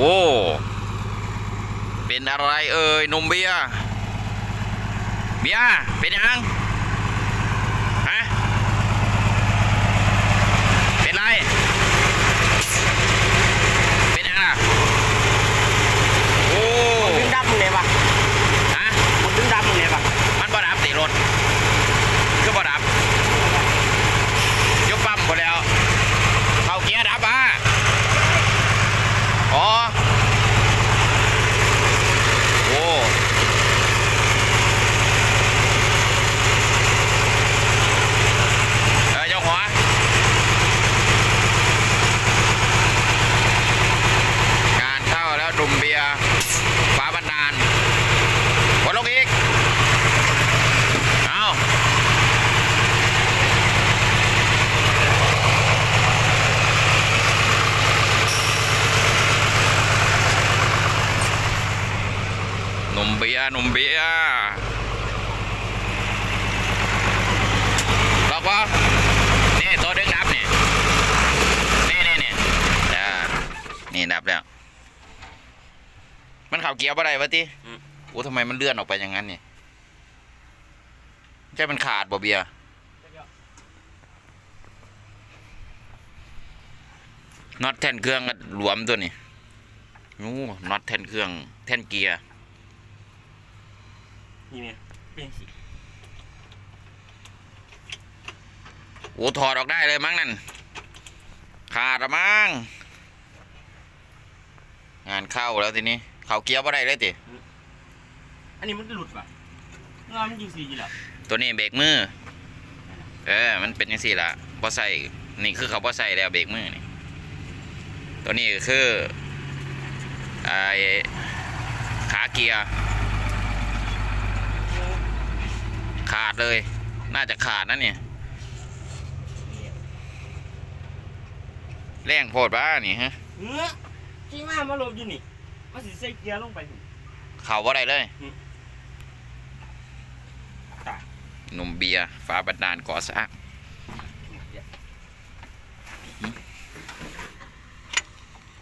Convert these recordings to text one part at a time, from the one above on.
โอ้เป็นอะไรเอ่ยนุ่มเบียเบียเป็นยัง ฮะ เป็นไร เป็นยังล่ะ โอ้ ดึงดับมึงเลยปะ ฮะ มึงดึงดับมึงเลยปะ มันบ่ดับติรถคือบ่ดับยกปั๊มหมดแล้ว เข้าเกียร์ดับอะอ๋อ โอ้เออยกหัว งานเข้าแล้วดุมเบียร์ฟ้าบันดาลวนลงอีก เอาห นุ่มเบียร์หนุ่มเบียร์ล็อกวะนี่ตัวดึงดับนี่นี่นี่นี่จ้านี่ดับแล้ว มันเข่าเกียร์อะไรวะทีโอ้ทำไมมันเลื่อนออกไปอย่างนั้นเนี่ยใช่มันขาดบ่เบียร์น็อตแท่นเครื่องก็หลวมตัวนี่นู้น็อตแท่นเครื่อง แท่นเกียร์ นี่เนี่ยเป็นสิโอ้ถอดออกได้เลยมั้งนั่น ขาดละมั้งงานเข้าแล้วทีนี้ เขาเกียร์บ่ได้เลยติอันนี้มันหลุดปะงานมันยิงสีจีแล้วตัวนี้เบรกมือ เออ มันเป็นยังสี่ละบ่ใส่นี่คือเขาบ่ใส่แล้วเบรกมือนี่ ตัวนี้ก็คือไอ้ขาเกียร์ ขาดเลย น่าจะขาดนะเนี่ยแรงโพดบ้านี่ฮะเนื้อที่มามาลบอยู่นี่มาสิใส่เกียร์ลงไปนี่เขาบ่ได้เลยอืมตายหนุ่มเบียร์ฟ้าบันดาลก่อสร้าง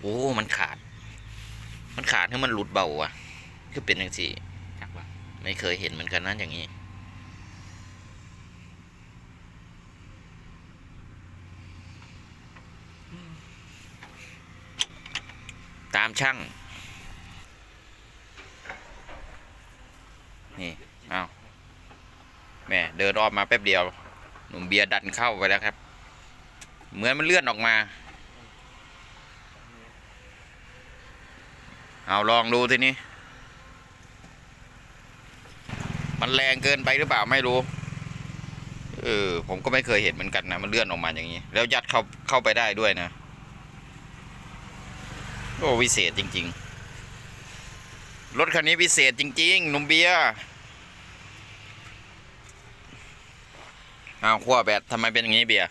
โอ้ มันขาด มันขาดให้มันหลุดเบาอะ คือเป็นอย่างสี่จักว่าไม่เคยเห็นเหมือนกันนะอย่างนี้ ตามช่าง นี่ เอาแม่เดินออกมาแป๊บเดียว หนุ่มเบียร์ดันเข้าไปแล้วครับ เหมือนมันเลื่อนออกมา เอาลองดูทีนี้ มันแรงเกินไปหรือเปล่าไม่รู้เออผมก็ไม่เคยเห็นเหมือนกันนะ มันเลื่อนออกมาอย่างนี้ แล้วยัดเข้าเข้าไปได้ด้วยนะ โอ้วิเศษจริง ๆ รถคันนี้วิเศษจริง ๆ นุ่มเบียร์อ้าวขั้วแบตทำไมเป็นอย่างนี้เบียร์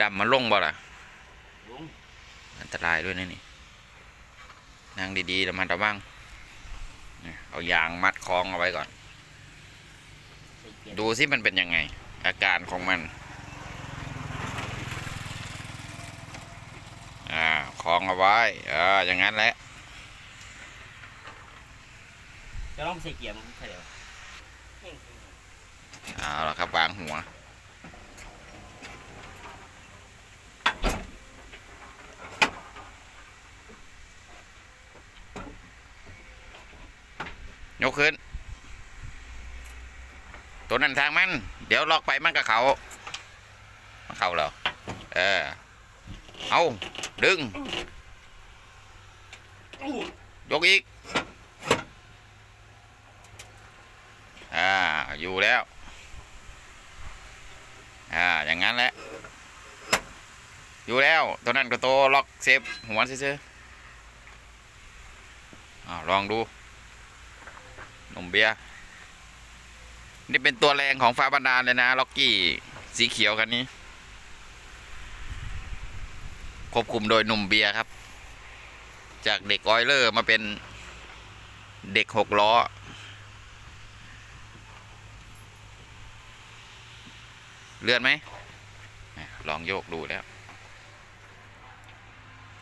ดำมาลงบ่ล่ะ อันตรายด้วยนะนี่นั่งดีๆแล้วมันระวังเอายางมัดคล้องเอาไว้ก่อน ดูสิมันเป็นยังไง อาการของมัน อ่า คล้องเอาไว้อ่าอย่างนั้นแหละจะลองใส่เกียร์มันใส่เดี๋ยวเอาละครับวางหัวยกขึ้น ตัวนั้นทางมัน เดี๋ยวลอกไปมันกับเขามันเขาเหรอเออ เอา ดึง ยกอีก อ่า อยู่แล้ว อ่า อย่างนั้นแหละ อยู่แล้ว ตัวนั้นก็โตล็อกเซฟหัวซื้ออ่าลองดูนมเบียร์นี่เป็นตัวแรงของฟ้าบันดาลเลยนะ ล็อกกี้ สีเขียวคันนี้ ควบคุมโดยหนุ่มเบียร์ครับ จากเด็กออยเลอร์มาเป็นเด็กหกล้อ เลื่อนไหม ลองโยกดูแล้ว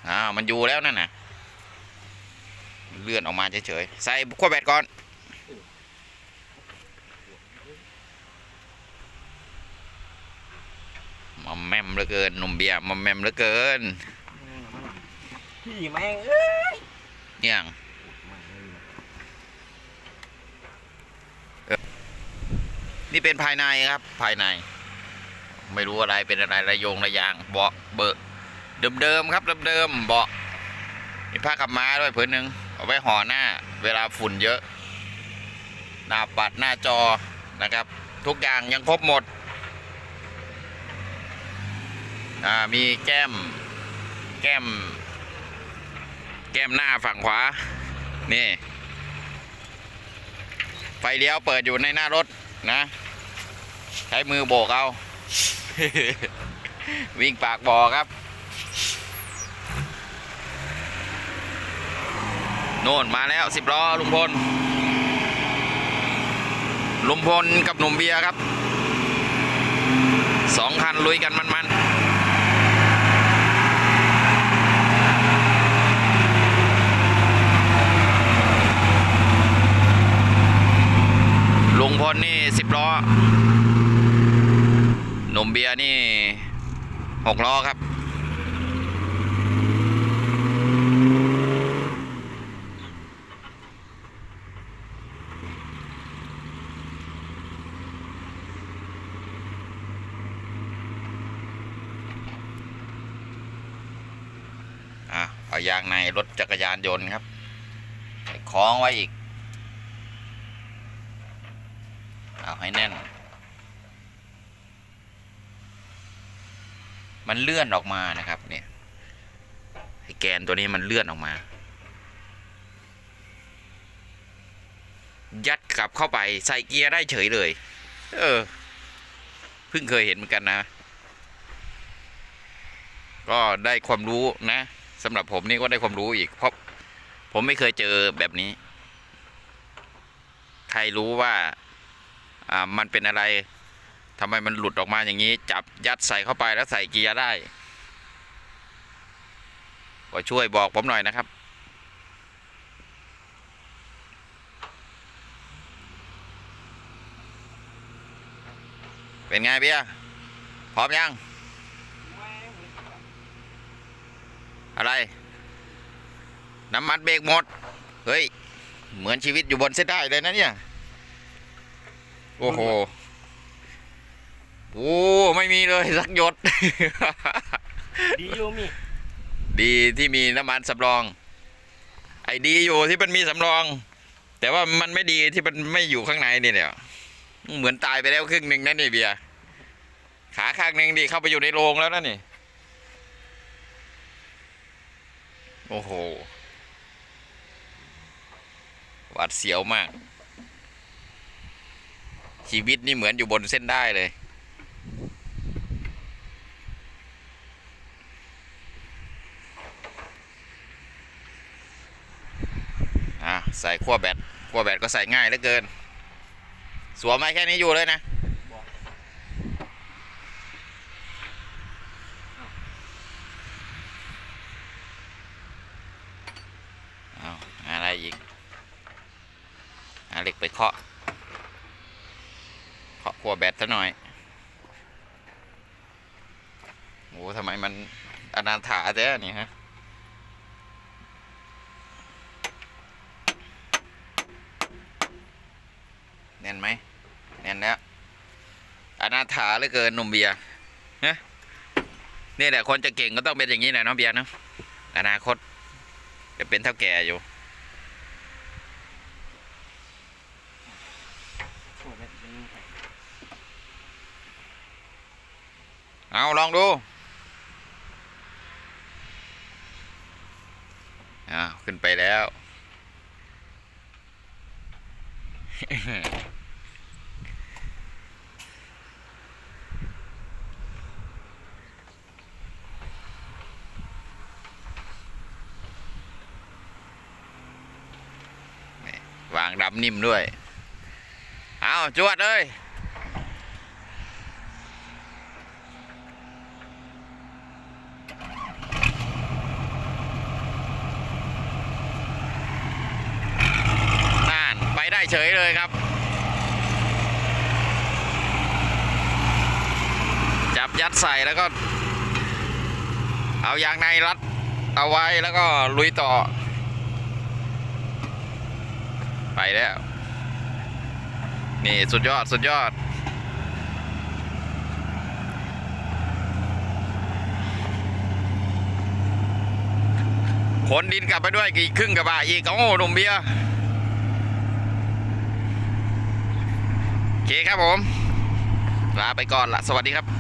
อ้าว มันอยู่แล้วนั่นนะเลื่อนออกมาเฉยๆ ใส่ขั้วแบตก่อน มอมแมมเหลือเกินหนุ่มเบียร์มอมแมมเหลือเกินพี่แม่งเอ้ยเนี่ยงนี่เป็นภายในครับภายใน ไม่รู้อะไรเป็นอะไรระโยงระยางเบาะเบอะเดิมๆครับเดิมๆเบาะมีผ้าขับม้าด้วยผืนหนึ่งเอาไว้ห่อหน้า เวลาฝุ่นเยอะ หน้าปัดหน้าจอนะครับ ทุกอย่างยังครบหมด อ่ามีแก้ม แก้ม แก้มหน้าฝั่งขวา นี่ ไฟเลี้ยวเปิดอยู่ในหน้ารถนะ ใช้มือโบกเอา วิ่งปากบ่อครับโน่นมาแล้วสิบล้อลุงพล ลุงพลกับหนุ่มเบียร์ครับสองคันลุยกันมันๆลุงพลนี่ สิบล้อหนุ่มเบียร์นี่หกล้อครับ อะเอายางในรถจักรยานยนต์ครับ คล้องไว้อีก เอา ให้แน่น มันเลื่อนออกมานะครับ เนี่ยไอแกนตัวนี้มันเลื่อนออกมา ยัดกลับเข้าไปใส่เกียร์ได้เฉยเลย เออ เพิ่งเคยเห็นเหมือนกันนะ ก็ได้ความรู้นะสำหรับผมนี่ก็ได้ความรู้อีกเพราะผมไม่เคยเจอแบบนี้ ใครรู้ว่า มันเป็นอะไรทำไมมันหลุดออกมาอย่างนี้ จับยัดใส่เข้าไปแล้วใส่เกียร์ได้ ก็ช่วยบอกผมหน่อยนะครับ เป็นไงเบียพร้อมยัง อะไร น้ำมันเบรกหมด เฮ้ย เหมือนชีวิตอยู่บนเส้นได้เลยนะเนี่ย โอ้โห โอ้ ไม่มีเลยสักหยด ดีอยู่มี ดีที่มีน้ำมันสำรอง ไอ้ดีอยู่ที่มันมีสำรอง แต่ว่ามันไม่ดีที่มันไม่อยู่ข้างในนี่เนี่ย เหมือนตายไปแล้วครึ่งหนึ่งนั่นนี่เบียร์ ขาข้างหนึ่งดีเข้าไปอยู่ในโรงแล้วนะนี่ โอ้โห หวาดเสียวมาก ชีวิตนี่เหมือนอยู่บนเส้นได้เลย อะ ใส่ขั้วแบตขั้วแบตก็ใส่ง่ายเหลือเกิน สวมไว้แค่นี้อยู่เลยนะอาอะไรอีกหาเหล็กไปเคาะ ขัวแบตซะหน่อยโอ้ทำไมมันอนาถาแท้นี่ฮะแน่นไหมแน่นแล้วอนาถาเหลือเกินหนุ่มเบียร์นะนี่แหละคนจะเก่งก็ต้องเป็นอย่างนี้แหละน้องเบียร์เนาะอนาคตจะเป็นเท่าแก่อยู่ โอ้ยเป็นเป็นไง เอาลองดูอาขึ้นไปแล้ว วางดำนิ่มด้วย เอาจวดเลย เฉยเลยครับ จับยัดใส่แล้วก็ เอายางในรัดเอาไว้แล้วก็ลุยต่อ ไปแล้ว นี่สุดยอดสุดยอดขนดินกลับไปด้วยอีกครึ่งกระบะอีกโอ้หนุ่มเบียร์โอ เคครับผมลาไปก่อนละสวัสดีครับ